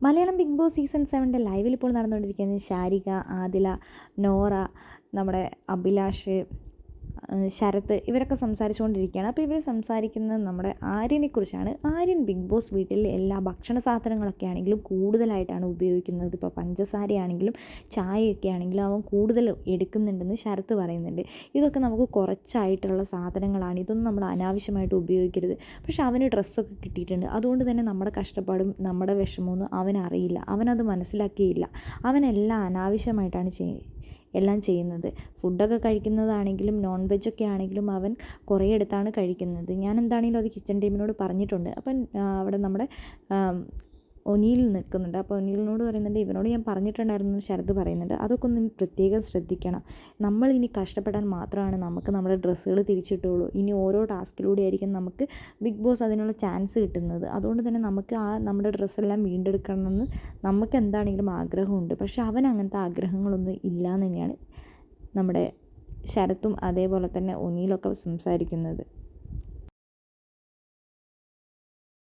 Malayalam Big Boss season സെവന്റെ ലൈവിൽ ഇപ്പോൾ നടന്നുകൊണ്ടിരിക്കുന്നത് ശാരിക ആദില നോറ നമ്മുടെ അഭിലാഷ് ശരത്ത് ഇവരൊക്കെ സംസാരിച്ചുകൊണ്ടിരിക്കുകയാണ്. അപ്പോൾ ഇവർ സംസാരിക്കുന്നത് നമ്മുടെ ആര്യനെക്കുറിച്ചാണ്. ആര്യൻ ബിഗ് ബോസ് വീട്ടിൽ എല്ലാ ഭക്ഷണ സാധനങ്ങളൊക്കെ ആണെങ്കിലും കൂടുതലായിട്ടാണ് ഉപയോഗിക്കുന്നത്. ഇപ്പോൾ പഞ്ചസാരയാണെങ്കിലും ചായയൊക്കെ ആണെങ്കിലും അവൻ കൂടുതൽ എടുക്കുന്നുണ്ടെന്ന് ശരത്ത് പറയുന്നുണ്ട്. ഇതൊക്കെ നമുക്ക് കുറച്ചായിട്ടുള്ള സാധനങ്ങളാണ്. ഇതൊന്നും നമ്മൾ അനാവശ്യമായിട്ട് ഉപയോഗിക്കരുത്. പക്ഷെ അവന് ഡ്രസ്സൊക്കെ കിട്ടിയിട്ടുണ്ട്. അതുകൊണ്ട് തന്നെ നമ്മുടെ കഷ്ടപ്പാടും നമ്മുടെ വിഷമമൊന്നും അവനറിയില്ല. അവനത് മനസ്സിലാക്കിയില്ല. അവനെല്ലാം അനാവശ്യമായിട്ടാണ് ചെയ്യുന്നത് എല്ലാം ചെയ്യുന്നത്. ഫുഡൊക്കെ കഴിക്കുന്നതാണെങ്കിലും നോൺ വെജൊക്കെ ആണെങ്കിലും അവൻ കുറേ അടുത്താണ് കഴിക്കുന്നത്. ഞാൻ എന്താണെങ്കിലും അത് കിച്ചൺ ടീമിനോട് പറഞ്ഞിട്ടുണ്ട്. അപ്പം അവിടെ നമ്മുടെ ഒനിയിൽ നിൽക്കുന്നുണ്ട്. അപ്പോൾ ഒനീലിനോട് പറയുന്നുണ്ട് ഇവനോട് ഞാൻ പറഞ്ഞിട്ടുണ്ടായിരുന്നു ശരത് പറയുന്നുണ്ട്. അതൊക്കെ ഒന്ന് പ്രത്യേകം ശ്രദ്ധിക്കണം. നമ്മൾ ഇനി കഷ്ടപ്പെടാൻ മാത്രമാണ് നമുക്ക് നമ്മുടെ ഡ്രസ്സുകൾ തിരിച്ചിട്ടുള്ളൂ. ഇനി ഓരോ ടാസ്കിലൂടെ ആയിരിക്കും നമുക്ക് ബിഗ് ബോസ് അതിനുള്ള ചാൻസ് കിട്ടുന്നത്. അതുകൊണ്ട് തന്നെ നമുക്ക് ആ നമ്മുടെ ഡ്രസ്സെല്ലാം വീണ്ടെടുക്കണമെന്ന് നമുക്ക് എന്താണെങ്കിലും ആഗ്രഹമുണ്ട്. പക്ഷേ അവൻ അങ്ങനത്തെ ആഗ്രഹങ്ങളൊന്നും ഇല്ല എന്ന് തന്നെയാണ് നമ്മുടെ ശരത്തും അതേപോലെ തന്നെ ഒനിയിലൊക്കെ സംസാരിക്കുന്നത്.